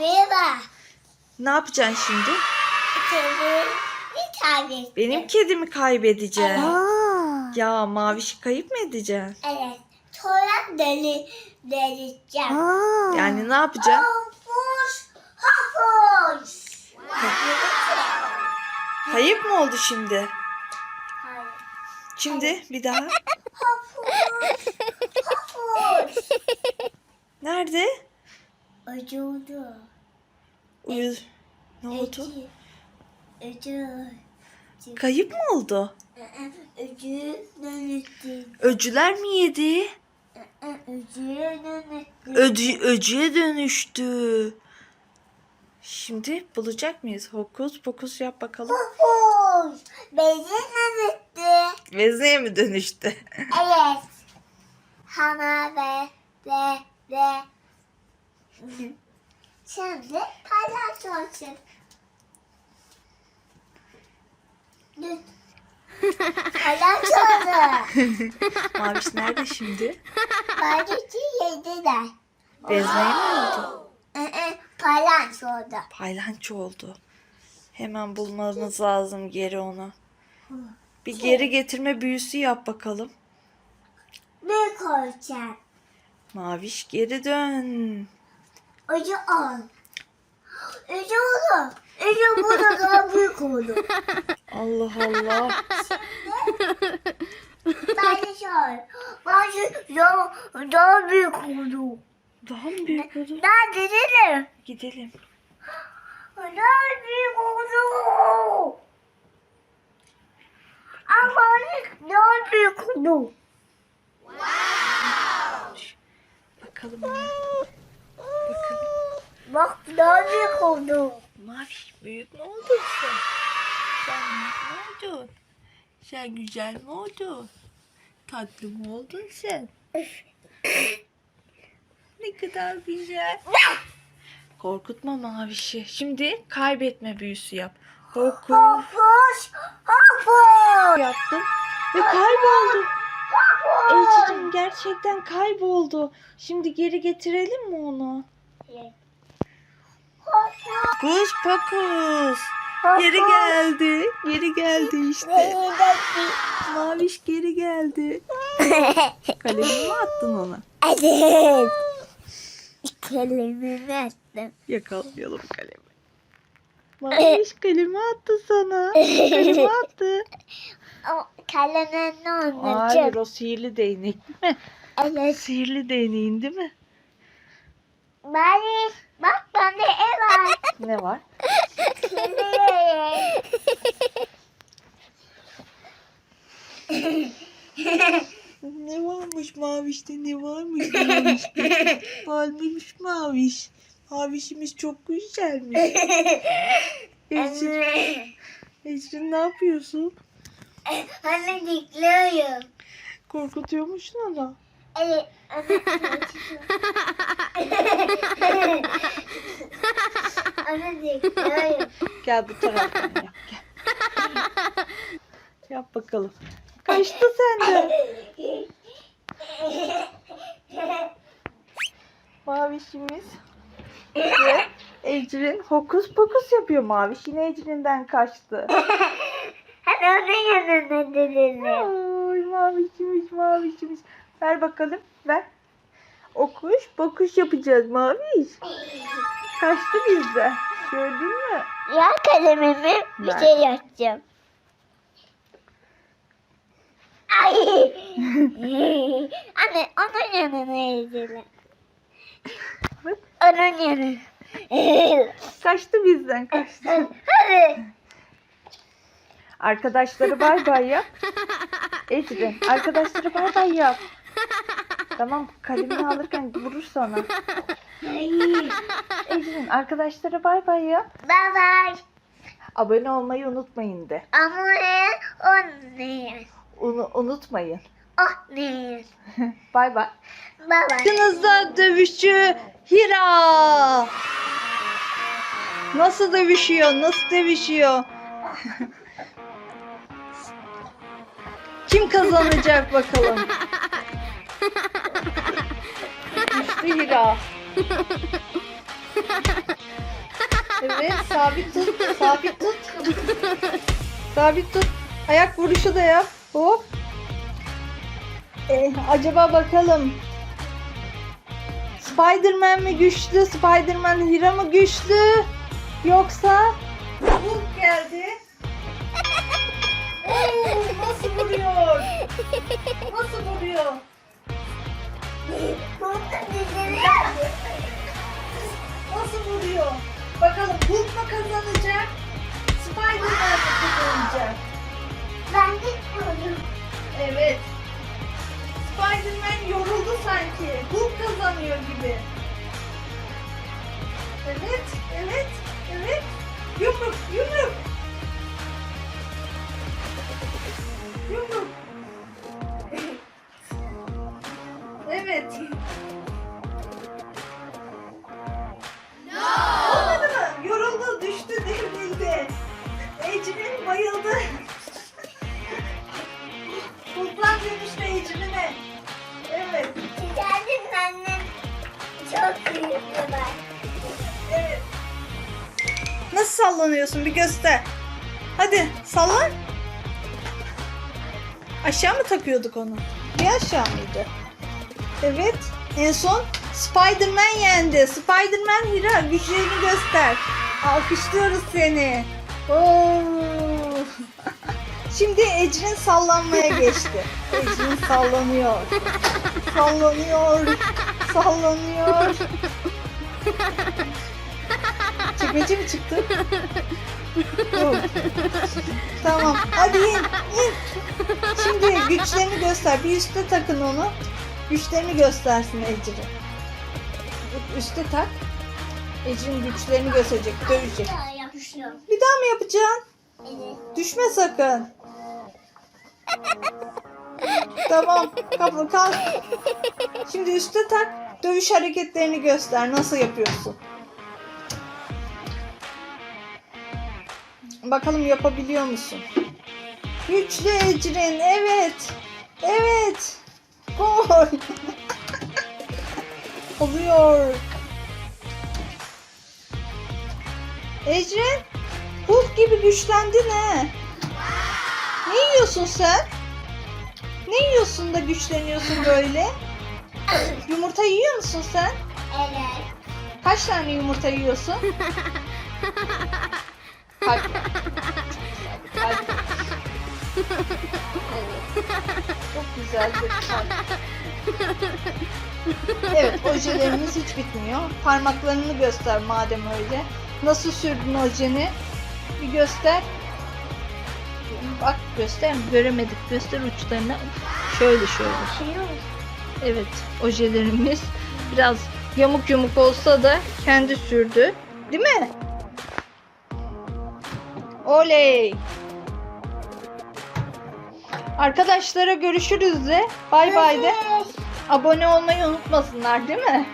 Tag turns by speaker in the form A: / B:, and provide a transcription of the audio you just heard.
A: merhaba.
B: Ne yapacaksın şimdi?
A: Bir tanesi.
B: Benim kedimi kaybedeceğim.
C: Aa.
B: Ya Maviş kayıp mı edeceksin?
A: Evet. Sonra deli, deleceğim.
C: Aa.
B: Yani ne yapacaksın?
A: Hafuş, hafuş.
B: Kayıp mı oldu şimdi?
A: Hayır.
B: Şimdi bir daha.
A: Hafuş, hafuş.
B: Nerede?
A: Acıdı.
B: Uyu. Ne oldu?
A: Acı. Acı.
B: Kayıp mı oldu?
A: Acı.
B: Öcüler mi yedi?
A: Acı dönüştü.
B: Öcü, öcüye dönüştü. Şimdi bulacak mıyız? Hokus pokus yap bakalım.
A: Hafuş. Beni dönüştü.
B: Vezneye mi dönüştü?
A: Evet. Hana ve ve ve. Şimdi palyaço olsun. Palyaço oldu.
B: Maviş nerede şimdi?
A: Palyaço yediler.
B: Vezneye mi oldu?
A: Palyaço oldu.
B: Paylanço oldu. Hemen bulmamız lazım geri onu. Bir geri getirme büyüsü yap bakalım.
A: Bir koyacağım.
B: Maviş geri dön.
A: Ucu ol. Ucu oldu. Ucu burada daha büyük oldu.
B: Allah Allah.
A: Palyaço ol. Palyaço daha, daha büyük oldu.
B: Daha mı büyük oldu?
A: Daha gidelim.
B: Gidelim.
A: Daha büyük oldu. Ama daha büyük oldu.
B: Bakalım. ona. Bakalım.
A: Bak daha büyük oldu.
B: Maviş büyük mü oldun sen? Sen büyük mü oldun? Sen güzel mi oldun? Tatlı mı oldun sen? ne kadar güzel. Korkutma Maviş'i. Şimdi kaybetme büyüsü yap. Hokus
A: Hafuş, hafuş.
B: yaptım ve kayboldu. Ecrin gerçekten kayboldu. Şimdi geri getirelim mi onu? Kus pokus. Geri geldi. Geri geldi işte. Maviş geri geldi. Kalemini mi attın ona?
A: Evet. Kelimemi attım.
B: Yakalayalım kalemi. Maviş kalemi attı sana. Kalemi attı.
A: O kalemden ne
B: Hayır
A: anlayacağım?
B: o sihirli değnek değil mi?
A: Evet.
B: Sihirli değneğin değil mi?
A: Bari bak bende ev var.
B: Ne var? Ne varmış mavişte ne varmış mavişte? Varmış maviş. Mavişimiz çok güzelmiş. Ecrin, Ecrin ne yapıyorsun?
A: Anne dikliyorum.
B: Korkutuyormuşsun onu.
A: Evet. Anne dikliyorum.
B: Gel bu taraftan yap gel. Yap bakalım. Kaçtı senden. Mavişimiz. Ve Ecrin hokus pokus yapıyor. Maviş yine Ecrin'den kaçtı.
A: Hadi onun yanına dedim.
B: Ay mavişimiz mavişimiz. Ver bakalım ver. Okuş bokuş yapacağız maviş. Kaçtı bizden. Gördün mü?
A: Ya kalemimi bir şey yapacağım. Ay. Anne onun yanına edelim.
B: Bak,
A: Onun yanına.
B: Kaçtı bizden kaçtı.
A: Hadi.
B: Arkadaşları bay bay yap. Ecrin arkadaşları bay bay yap. Tamam kalemini alırken vurur sana. Ecrin arkadaşlara bay bay yap.
A: Bye bye.
B: Abone olmayı unutmayın de.
A: Ama ne? O ne?
B: Unu- unutmayın.
A: O ne?
B: bay bay.
A: Bye bye.
B: Karşınızda dövüşçü Hira. Nasıl dövüşüyor? Nasıl dövüşüyor? Kim kazanacak bakalım? İşte Hira. Evet sabit tut. Sabit tut. Sabit tut. Ayak vuruşu da yap. Hop. Ee, acaba bakalım. Spider-Man mi güçlü? Spider-Man Hira mı güçlü? Yoksa Hulk geldi. Oo, nasıl vuruyor? Nasıl vuruyor? Evet, evet, evet. Yumruk, yumruk. Yumruk. Evet. Olmadı mı? Yoruldu, düştü, devrildi. Ecrin bayıldı. Hulk'tan dönüştü Ecrin'e. Evet,
A: Geldim annem. Çok büyük ben.
B: Nasıl sallanıyorsun bir göster. Hadi sallan. Aşağı mı takıyorduk onu? Bir aşağı mıydı? Evet. En son Spider-Man yendi. Spider-Man Hira güçlerini göster. Alkışlıyoruz seni. Oo. Şimdi Ecrin sallanmaya geçti. Ecrin sallanıyor. Sallanıyor. Sallanıyor. Çekmece mi çıktı? Yok. tamam. Hadi in. in. Şimdi güçlerini göster. Bir üste takın onu. Güçlerini göstersin Ecrin. Üste tak. Ecrin güçlerini gösterecek. Dövecek. Bir daha mı yapacaksın?
A: Evet.
B: Düşme sakın. tamam. Kapı kalk. Şimdi üste tak. Dövüş hareketlerini göster. Nasıl yapıyorsun? Bakalım yapabiliyor musun? Güçlü Ecrin. Evet. Evet. Gol. Oluyor. Ecrin. Hulk gibi güçlendin he. Ne yiyorsun sen? Ne yiyorsun da güçleniyorsun böyle? Yumurta yiyor musun sen?
A: Evet.
B: Kaç tane yumurta yiyorsun? Kalp. Kalp. Evet. Çok güzel bir kalp. Evet, ojelerimiz hiç bitmiyor. Parmaklarını göster madem öyle. Nasıl sürdün ojeni? Bir göster. Bak göster. Göremedik. Göster uçlarını. Şöyle şöyle. Evet, ojelerimiz biraz yamuk yumuk olsa da kendi sürdü. Değil mi? Oley! Arkadaşlara görüşürüz de. Bay bay de. Abone olmayı unutmasınlar değil mi?